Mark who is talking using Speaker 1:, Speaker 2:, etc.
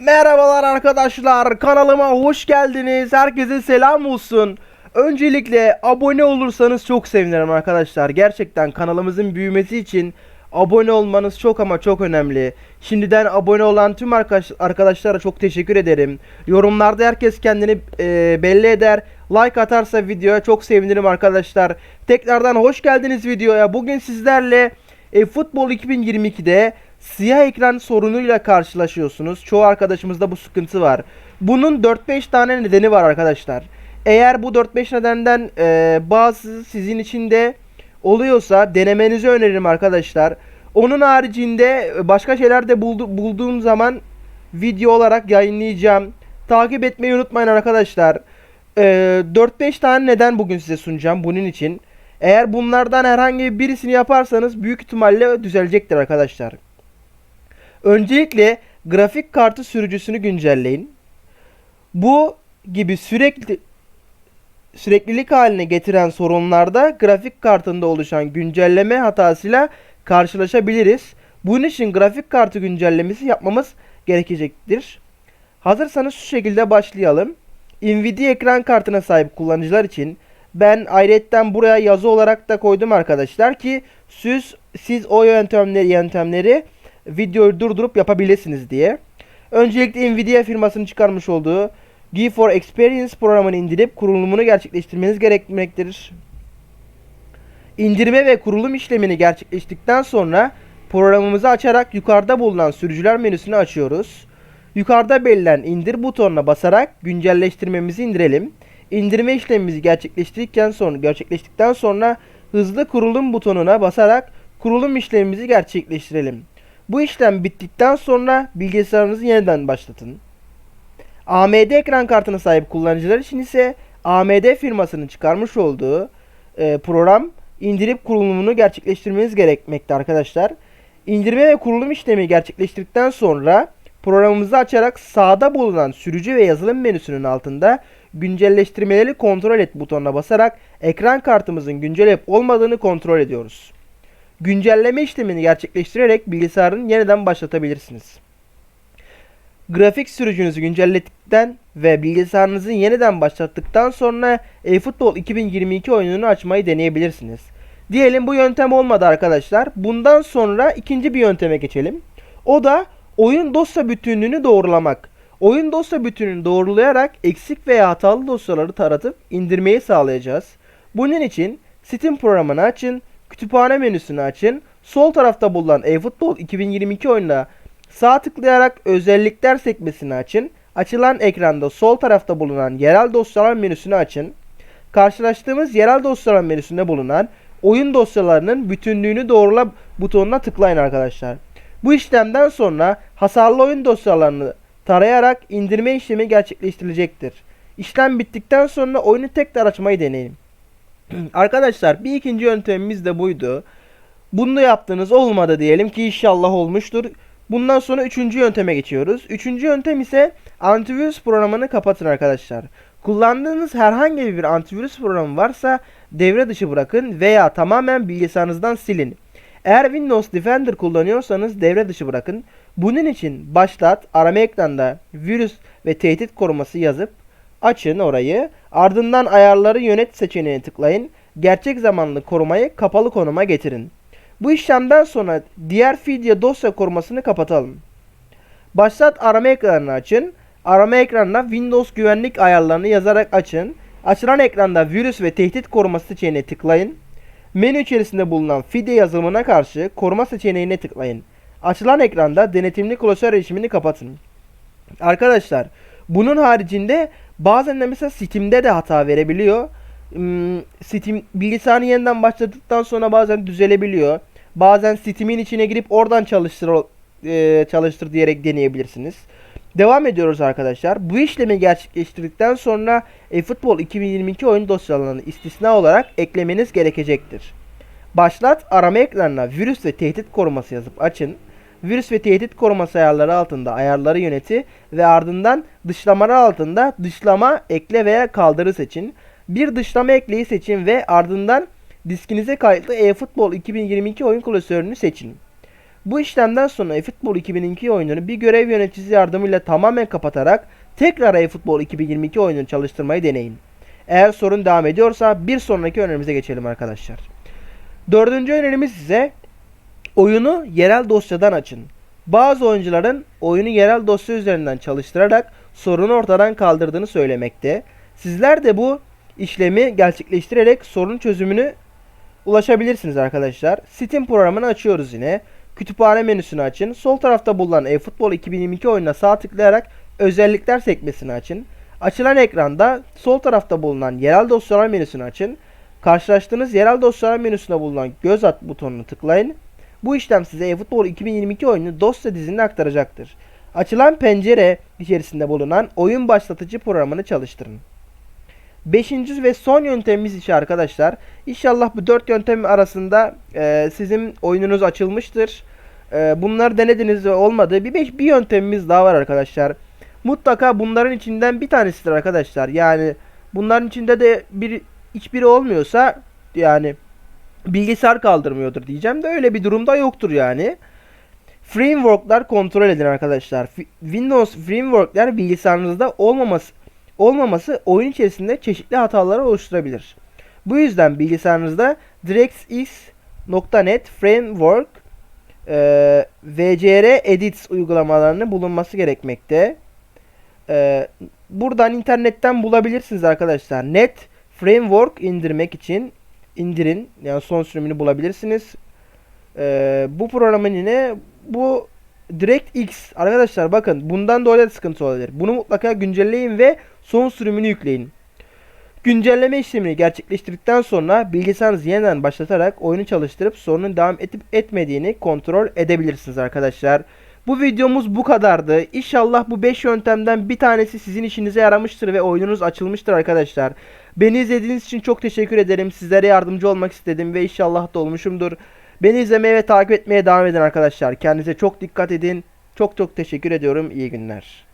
Speaker 1: Merhabalar arkadaşlar kanalıma hoş geldiniz. Herkese selam olsun. Öncelikle abone olursanız çok sevinirim arkadaşlar. Gerçekten kanalımızın büyümesi için abone olmanız çok ama çok önemli. Şimdiden abone olan tüm arkadaş arkadaşlara çok teşekkür ederim. Yorumlarda herkes kendini e, belli eder. Like atarsa videoya çok sevinirim arkadaşlar. Tekrardan hoş geldiniz videoya. Bugün sizlerle e, Futbol 2022'de siyah ekran sorunuyla karşılaşıyorsunuz. Çoğu arkadaşımızda bu sıkıntı var. Bunun 4-5 tane nedeni var arkadaşlar. Eğer bu 4-5 nedenden e, bazı sizin için de oluyorsa denemenizi öneririm arkadaşlar. Onun haricinde başka şeyler de buldu, bulduğum zaman video olarak yayınlayacağım. Takip etmeyi unutmayın arkadaşlar. E, 4-5 tane neden bugün size sunacağım bunun için. Eğer bunlardan herhangi birisini yaparsanız büyük ihtimalle düzelecektir arkadaşlar. Öncelikle grafik kartı sürücüsünü güncelleyin. Bu gibi sürekli süreklilik haline getiren sorunlarda grafik kartında oluşan güncelleme hatasıyla karşılaşabiliriz. Bunun için grafik kartı güncellemesi yapmamız gerekecektir. Hazırsanız şu şekilde başlayalım. Nvidia ekran kartına sahip kullanıcılar için ben ayrıyetten buraya yazı olarak da koydum arkadaşlar ki siz siz o yöntemleri yöntemleri videoyu durdurup yapabilirsiniz diye. Öncelikle Nvidia firmasının çıkarmış olduğu GeForce Experience programını indirip kurulumunu gerçekleştirmeniz gerekmektedir. İndirme ve kurulum işlemini gerçekleştikten sonra programımızı açarak yukarıda bulunan sürücüler menüsünü açıyoruz. Yukarıda belirlen indir butonuna basarak güncelleştirmemizi indirelim. İndirme işlemimizi gerçekleştirdikten sonra gerçekleştikten sonra hızlı kurulum butonuna basarak kurulum işlemimizi gerçekleştirelim. Bu işlem bittikten sonra bilgisayarınızı yeniden başlatın. AMD ekran kartına sahip kullanıcılar için ise AMD firmasının çıkarmış olduğu e, program indirip kurulumunu gerçekleştirmeniz gerekmekte arkadaşlar. İndirme ve kurulum işlemi gerçekleştirdikten sonra programımızı açarak sağda bulunan sürücü ve yazılım menüsünün altında güncelleştirmeleri kontrol et butonuna basarak ekran kartımızın güncel olup olmadığını kontrol ediyoruz. Güncelleme işlemini gerçekleştirerek bilgisayarın yeniden başlatabilirsiniz. Grafik sürücünüzü güncelledikten ve bilgisayarınızı yeniden başlattıktan sonra eFootball 2022 oyununu açmayı deneyebilirsiniz. Diyelim bu yöntem olmadı arkadaşlar. Bundan sonra ikinci bir yönteme geçelim. O da oyun dosya bütünlüğünü doğrulamak. Oyun dosya bütününü doğrulayarak eksik veya hatalı dosyaları taratıp indirmeyi sağlayacağız. Bunun için Steam programını açın, kütüphane menüsünü açın, sol tarafta bulunan eFootball 2022 oyununa sağ tıklayarak özellikler sekmesini açın. Açılan ekranda sol tarafta bulunan yerel dosyalar menüsünü açın. Karşılaştığımız yerel dosyalar menüsünde bulunan oyun dosyalarının bütünlüğünü doğrula butonuna tıklayın arkadaşlar. Bu işlemden sonra hasarlı oyun dosyalarını tarayarak indirme işlemi gerçekleştirilecektir. İşlem bittikten sonra oyunu tekrar açmayı deneyin. Arkadaşlar bir ikinci yöntemimiz de buydu. Bunu da yaptığınız olmadı diyelim ki inşallah olmuştur. Bundan sonra üçüncü yönteme geçiyoruz. Üçüncü yöntem ise antivirüs programını kapatın arkadaşlar. Kullandığınız herhangi bir antivirüs programı varsa devre dışı bırakın veya tamamen bilgisayarınızdan silin. Eğer Windows Defender kullanıyorsanız devre dışı bırakın. Bunun için başlat, arama ekranda virüs ve tehdit koruması yazıp açın orayı. Ardından ayarları yönet seçeneğine tıklayın. Gerçek zamanlı korumayı kapalı konuma getirin. Bu işlemden sonra diğer fidye dosya korumasını kapatalım. Başlat arama ekranını açın. Arama ekranına Windows güvenlik ayarlarını yazarak açın. Açılan ekranda virüs ve tehdit koruması seçeneğine tıklayın. Menü içerisinde bulunan fidye yazılımına karşı koruma seçeneğine tıklayın. Açılan ekranda denetimli klasör erişimini kapatın. Arkadaşlar bunun haricinde bazen de mesela Steam'de de hata verebiliyor. Hmm, Steam bilgisayarını yeniden başladıktan sonra bazen düzelebiliyor. Bazen Steam'in içine girip oradan çalıştır e, çalıştır diyerek deneyebilirsiniz. Devam ediyoruz arkadaşlar. Bu işlemi gerçekleştirdikten sonra eFootball 2022 oyun dosyalarını istisna olarak eklemeniz gerekecektir. Başlat arama ekranına virüs ve tehdit koruması yazıp açın. Virüs ve tehdit koruması ayarları altında ayarları yöneti ve ardından dışlamalar altında dışlama, ekle veya kaldırı seçin. Bir dışlama ekleyi seçin ve ardından diskinize kayıtlı eFootball 2022 oyun klasörünü seçin. Bu işlemden sonra eFootball 2002 oyununu bir görev yöneticisi yardımıyla tamamen kapatarak tekrar eFootball 2022 oyununu çalıştırmayı deneyin. Eğer sorun devam ediyorsa bir sonraki önerimize geçelim arkadaşlar. Dördüncü önerimiz ise oyunu yerel dosyadan açın. Bazı oyuncuların oyunu yerel dosya üzerinden çalıştırarak sorunu ortadan kaldırdığını söylemekte. Sizler de bu işlemi gerçekleştirerek sorun çözümünü ulaşabilirsiniz arkadaşlar. Steam programını açıyoruz yine. Kütüphane menüsünü açın. Sol tarafta bulunan eFootball 2022 oyununa sağ tıklayarak özellikler sekmesini açın. Açılan ekranda sol tarafta bulunan yerel dosyalar menüsünü açın. Karşılaştığınız yerel dosyalar menüsünde bulunan göz at butonunu tıklayın. Bu işlem size eFootball 2022 oyununu dosya dizine aktaracaktır. Açılan pencere içerisinde bulunan oyun başlatıcı programını çalıştırın. Beşinci ve son yöntemimiz ise arkadaşlar. İnşallah bu dört yöntem arasında e, sizin oyununuz açılmıştır. E, bunları denediniz ve olmadı. Bir, beş, bir yöntemimiz daha var arkadaşlar. Mutlaka bunların içinden bir tanesidir arkadaşlar. Yani bunların içinde de bir hiçbiri olmuyorsa yani bilgisayar kaldırmıyordur diyeceğim de öyle bir durumda yoktur yani. Framework'lar kontrol edin arkadaşlar. Windows framework'ler bilgisayarınızda olmaması olmaması oyun içerisinde çeşitli hataları oluşturabilir. Bu yüzden bilgisayarınızda DirectX.net Framework e, VCR Edits uygulamalarının bulunması gerekmekte. E, buradan internetten bulabilirsiniz arkadaşlar. Net Framework indirmek için indirin. Yani son sürümünü bulabilirsiniz. E, bu programın yine bu DirectX arkadaşlar bakın bundan dolayı da sıkıntı olabilir. Bunu mutlaka güncelleyin ve son sürümünü yükleyin. Güncelleme işlemini gerçekleştirdikten sonra bilgisayarınızı yeniden başlatarak oyunu çalıştırıp sorunun devam edip etmediğini kontrol edebilirsiniz arkadaşlar. Bu videomuz bu kadardı. İnşallah bu 5 yöntemden bir tanesi sizin işinize yaramıştır ve oyununuz açılmıştır arkadaşlar. Beni izlediğiniz için çok teşekkür ederim. Sizlere yardımcı olmak istedim ve inşallah da olmuşumdur. Beni izlemeye ve takip etmeye devam edin arkadaşlar. Kendinize çok dikkat edin. Çok çok teşekkür ediyorum. İyi günler.